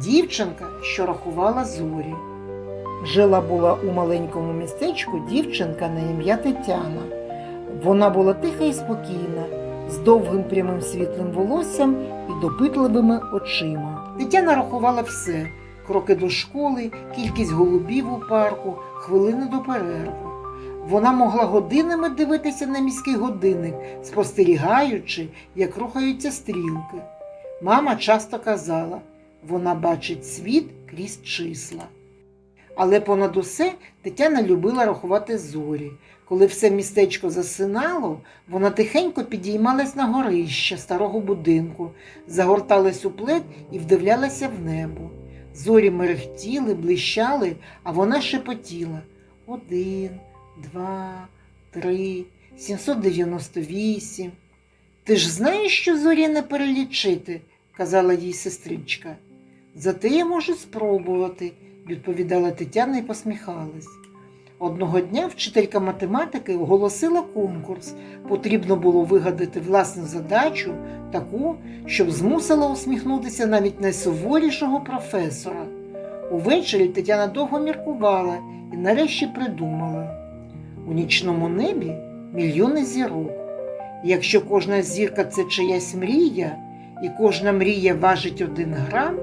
дівчинка, що рахувала зорі. Жила була у маленькому містечку дівчинка на ім'я Тетяна. Вона була тиха і спокійна, з довгим прямим світлим волоссям і допитливими очима. Тетяна рахувала все: кроки до школи, кількість голубів у парку, хвилини до перерви. Вона могла годинами дивитися на міський годинник, спостерігаючи, як рухаються стрілки. Мама часто казала, вона бачить світ крізь числа. Але понад усе Тетяна любила рахувати зорі. Коли все містечко засинало, вона тихенько підіймалась на горище старого будинку, загорталась у плед і вдивлялася в небо. Зорі мерехтіли, блищали, а вона шепотіла один, два, три, 798. Ти ж знаєш, що зорі не перелічити, казала їй сестричка. Зате я можу спробувати, відповідала Тетяна і посміхалась. Одного дня вчителька математики оголосила конкурс. Потрібно було вигадати власну задачу, таку, щоб змусила усміхнутися навіть найсуворішого професора. Увечері Тетяна довго міркувала і нарешті придумала. У нічному небі мільйони зірок. Якщо кожна зірка це чиясь мрія, і кожна мрія важить один грам,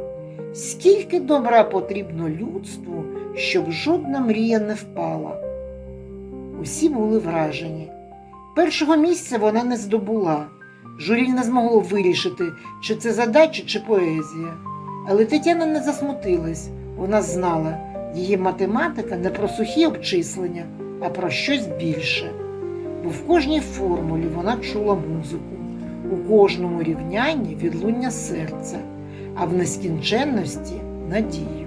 скільки добра потрібно людству, щоб жодна мрія не впала. Усі були вражені. Першого місця вона не здобула. Журі не змогло вирішити, чи це задача, чи поезія. Але Тетяна не засмутилась. Вона знала, її математика не про сухі обчислення, а про щось більше. Бо в кожній формулі вона чула музику, у кожному рівнянні відлуння серця, а в нескінченності надію.